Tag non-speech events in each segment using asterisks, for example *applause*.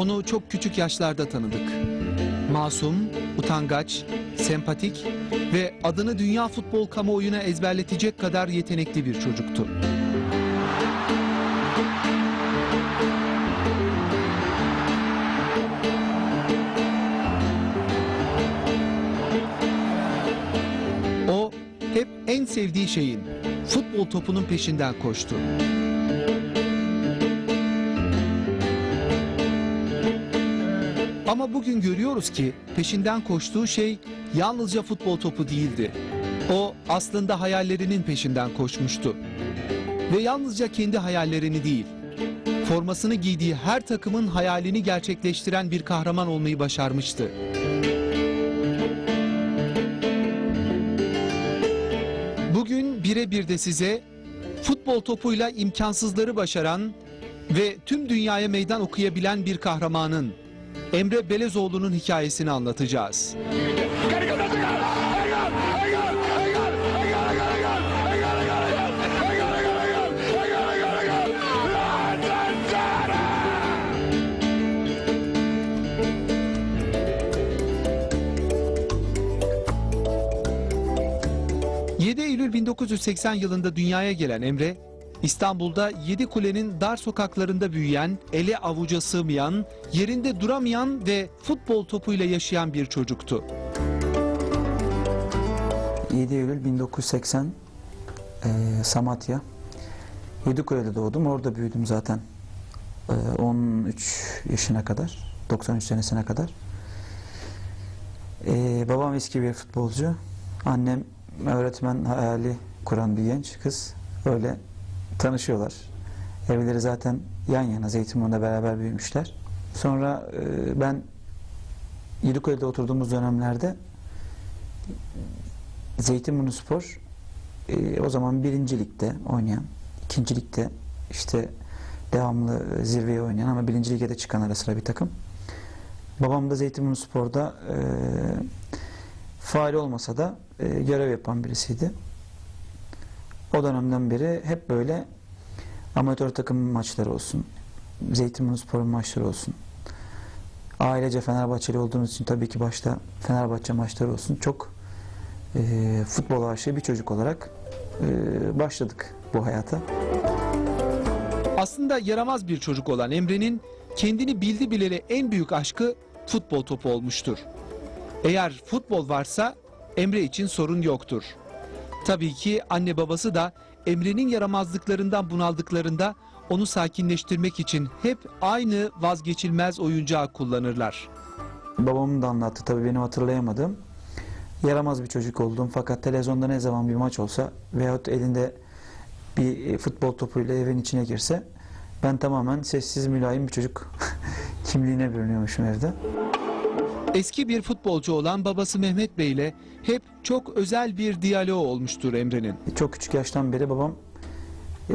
onu çok küçük yaşlarda tanıdık. Masum, utangaç, sempatik ve adını dünya futbol kamuoyuna ezberletecek kadar yetenekli bir çocuktu. O hep en sevdiği şeyin futbol topunun peşinden koştu. Ama bugün görüyoruz ki peşinden koştuğu şey yalnızca futbol topu değildi. O aslında hayallerinin peşinden koşmuştu. Ve yalnızca kendi hayallerini değil, formasını giydiği her takımın hayalini gerçekleştiren bir kahraman olmayı başarmıştı. Bugün birebir de size futbol topuyla imkansızları başaran ve tüm dünyaya meydan okuyabilen bir kahramanın Emre Belezoğlu'nun hikayesini anlatacağız. ...7 Eylül 1980 yılında dünyaya gelen Emre... ...İstanbul'da Yedi Kule'nin dar sokaklarında büyüyen... ...ele avuca sığmayan... ...yerinde duramayan ve futbol topuyla yaşayan bir çocuktu. 7 Eylül 1980 eee, Samatya. Yedikule'de doğdum. Orada büyüdüm zaten. Eee, 13 yaşına kadar. 93 senesine kadar. Eee, babam eski bir futbolcu. Annem öğretmen hayali kuran bir genç kız. Öyle tanışıyorlar. Evleri zaten yan yana Zeytinburnu'nda beraber büyümüşler. Sonra eee, ben Yedikule'de oturduğumuz dönemlerde Zeytinburnu Spor e, o zaman birinci ligde oynayan, ikinci ligde işte devamlı zirveye oynayan ama birinci lige de çıkan ara sıra bir takım. Babam da Zeytinburnu Spor'da e, faal olmasa da e, görev yapan birisiydi. O dönemden beri hep böyle amatör takım maçları olsun, Zeytinburnu Spor'un maçları olsun, ailece Fenerbahçeli olduğumuz için tabii ki başta Fenerbahçe maçları olsun çok e, futbol aşığı bir çocuk olarak e, başladık bu hayata. Aslında yaramaz bir çocuk olan Emre'nin kendini bildi bileli en büyük aşkı futbol topu olmuştur. Eğer futbol varsa Emre için sorun yoktur. Tabii ki anne babası da Emre'nin yaramazlıklarından bunaldıklarında onu sakinleştirmek için hep aynı vazgeçilmez oyuncağı kullanırlar. Babamın da anlattı tabii benim hatırlayamadığım. Yaramaz bir çocuk oldum fakat televizyonda ne zaman bir maç olsa veyahut elinde bir e, futbol topuyla evin içine girse ben tamamen sessiz mülayim bir çocuk *laughs* kimliğine bürünüyormuşum evde. Eski bir futbolcu olan babası Mehmet Bey ile hep çok özel bir diyaloğu olmuştur Emre'nin. Çok küçük yaştan beri babam e,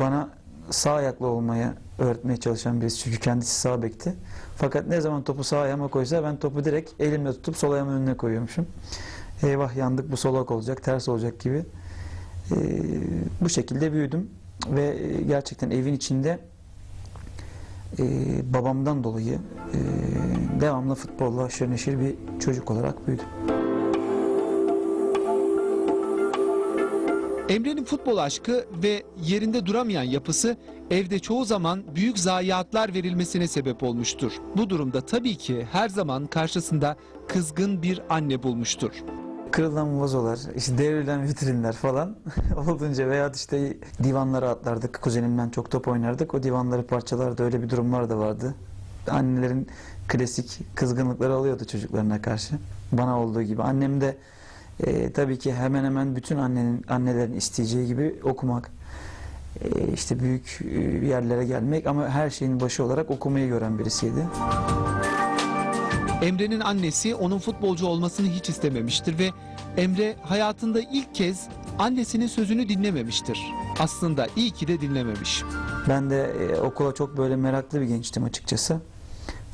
bana sağ ayaklı olmayı öğretmeye çalışan birisi. Çünkü kendisi sağ bekti. Fakat ne zaman topu sağ ayağıma koysa ben topu direkt elimle tutup sol ayağımın önüne koyuyormuşum. Eyvah yandık bu solak olacak, ters olacak gibi. E, bu şekilde büyüdüm ve gerçekten evin içinde e, babamdan dolayı e, devamlı futbolla aşırı neşir bir çocuk olarak büyüdüm. Emre'nin futbol aşkı ve yerinde duramayan yapısı evde çoğu zaman büyük zayiatlar verilmesine sebep olmuştur. Bu durumda tabii ki her zaman karşısında kızgın bir anne bulmuştur. Kırılan vazolar, işte devrilen vitrinler falan *laughs* olunca veya işte divanlara atlardık. Kuzenimden çok top oynardık. O divanları parçalardı. Öyle bir durumlar da vardı. Annelerin klasik kızgınlıkları oluyordu çocuklarına karşı. Bana olduğu gibi. Annem de e, tabii ki hemen hemen bütün annenin annelerin isteyeceği gibi okumak, e, işte büyük e, yerlere gelmek ama her şeyin başı olarak okumayı gören birisiydi. Emre'nin annesi onun futbolcu olmasını hiç istememiştir ve Emre hayatında ilk kez annesinin sözünü dinlememiştir. Aslında iyi ki de dinlememiş. Ben de e, okula çok böyle meraklı bir gençtim açıkçası.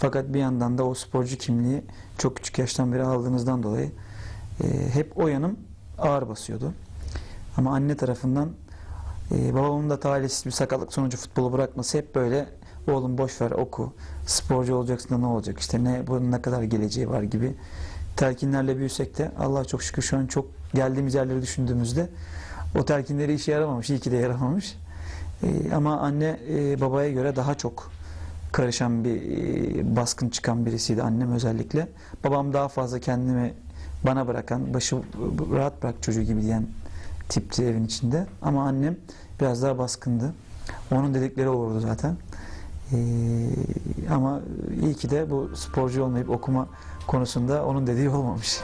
Fakat bir yandan da o sporcu kimliği çok küçük yaştan beri aldığınızdan dolayı e, hep o yanım ağır basıyordu. Ama anne tarafından e, babamın da talihsiz bir sakatlık sonucu futbolu bırakması hep böyle oğlum boş ver oku. Sporcu olacaksın da ne olacak işte ne bunun ne kadar geleceği var gibi telkinlerle büyüsek de Allah çok şükür şu an çok geldiğimiz yerleri düşündüğümüzde o telkinleri işe yaramamış. iyi ki de yaramamış. Ee, ama anne e, babaya göre daha çok karışan bir e, baskın çıkan birisiydi annem özellikle. Babam daha fazla kendimi bana bırakan, başı rahat bırak çocuğu gibi diyen tipti evin içinde. Ama annem biraz daha baskındı. Onun dedikleri olurdu zaten. Ee, ama iyi ki de bu sporcu olmayıp okuma konusunda onun dediği olmamış.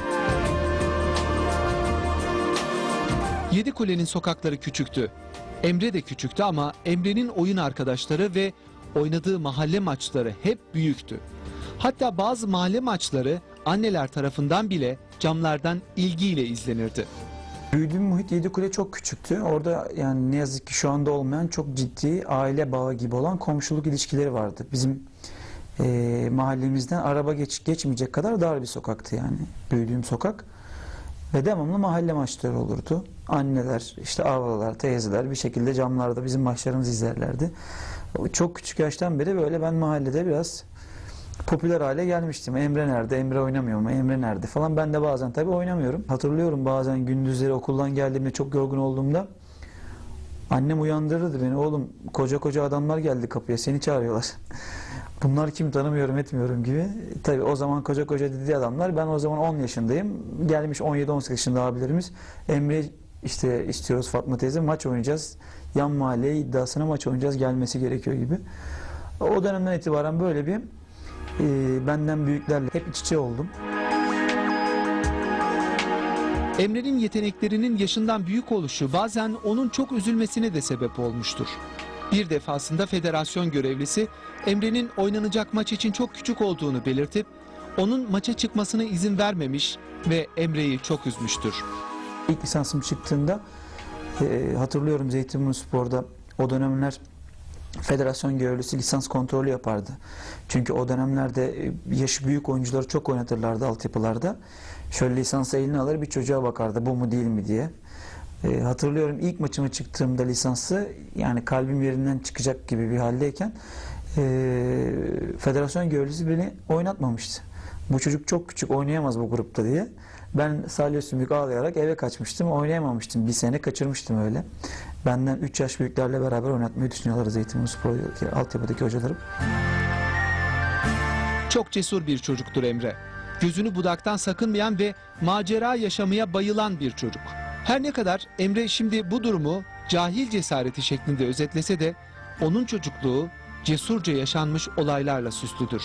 Yedikule'nin sokakları küçüktü. Emre de küçüktü ama Emre'nin oyun arkadaşları ve oynadığı mahalle maçları hep büyüktü. Hatta bazı mahalle maçları anneler tarafından bile camlardan ilgiyle izlenirdi. Büyüdüğüm muhit Yedikule çok küçüktü. Orada yani ne yazık ki şu anda olmayan çok ciddi aile bağı gibi olan komşuluk ilişkileri vardı. Bizim eee, mahallemizden araba geç, geçmeyecek kadar dar bir sokaktı yani büyüdüğüm sokak. Ve devamlı mahalle maçları olurdu. Anneler, işte ablalar, teyzeler bir şekilde camlarda bizim maçlarımızı izlerlerdi. Çok küçük yaştan beri böyle ben mahallede biraz popüler hale gelmiştim. Emre nerede? Emre oynamıyor mu? Emre nerede? Falan. Ben de bazen tabii oynamıyorum. Hatırlıyorum bazen gündüzleri okuldan geldiğimde çok yorgun olduğumda annem uyandırırdı beni. Oğlum koca koca adamlar geldi kapıya seni çağırıyorlar. *laughs* Bunlar kim tanımıyorum etmiyorum gibi. Tabii o zaman koca koca dediği adamlar ben o zaman 10 yaşındayım. Gelmiş 17-18 yaşında abilerimiz. Emre işte istiyoruz Fatma teyze maç oynayacağız. Yan mahalleye iddiasına maç oynayacağız gelmesi gerekiyor gibi. O dönemden itibaren böyle bir e, benden büyüklerle hep iç içe oldum. Emre'nin yeteneklerinin yaşından büyük oluşu bazen onun çok üzülmesine de sebep olmuştur. Bir defasında federasyon görevlisi Emre'nin oynanacak maç için çok küçük olduğunu belirtip onun maça çıkmasına izin vermemiş ve Emre'yi çok üzmüştür. İlk lisansım çıktığında e, hatırlıyorum Zeytinburnu Spor'da o dönemler federasyon görevlisi lisans kontrolü yapardı. Çünkü o dönemlerde e, yaşı büyük oyuncuları çok oynatırlardı altyapılarda. Şöyle lisansı eline alır bir çocuğa bakardı bu mu değil mi diye. E, hatırlıyorum ilk maçıma çıktığımda lisansı yani kalbim yerinden çıkacak gibi bir haldeyken e, federasyon görevlisi beni oynatmamıştı. Bu çocuk çok küçük oynayamaz bu grupta diye. Ben Salih Sümük ağlayarak eve kaçmıştım. Oynayamamıştım. Bir sene kaçırmıştım öyle. Benden 3 yaş büyüklerle beraber oynatmayı düşünüyorlar Zeytinburnu Spor altyapıdaki hocalarım. Çok cesur bir çocuktur Emre. Gözünü budaktan sakınmayan ve macera yaşamaya bayılan bir çocuk. Her ne kadar Emre şimdi bu durumu cahil cesareti şeklinde özetlese de onun çocukluğu cesurca yaşanmış olaylarla süslüdür.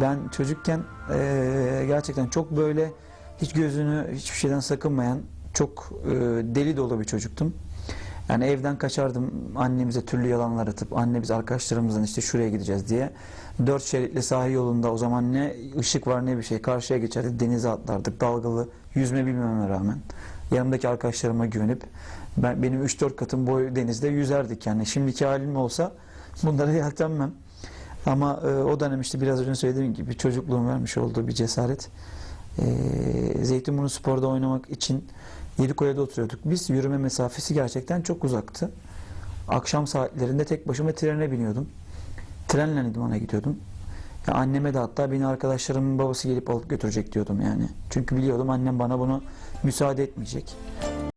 Ben çocukken eee, gerçekten çok böyle hiç gözünü hiçbir şeyden sakınmayan çok eee, deli dolu bir çocuktum. Yani evden kaçardım annemize türlü yalanlar atıp anne biz arkadaşlarımızdan işte şuraya gideceğiz diye. Dört şeritli sahil yolunda o zaman ne ışık var ne bir şey karşıya geçerdik denize atlardık dalgalı yüzme bilmeme rağmen. Yanımdaki arkadaşlarıma güvenip ben, benim 3-4 katım boy denizde yüzerdik yani. Şimdiki halim olsa bunlara yeltenmem. Ama e, o dönem işte biraz önce söylediğim gibi çocukluğun vermiş olduğu bir cesaret. E, Zeytinburnu Spor'da oynamak için Yedikoya'da oturuyorduk. Biz yürüme mesafesi gerçekten çok uzaktı. Akşam saatlerinde tek başıma trene biniyordum. Trenle idmana gidiyordum. Ya anneme de hatta beni arkadaşlarımın babası gelip alıp götürecek diyordum yani. Çünkü biliyordum annem bana bunu müsaade etmeyecek.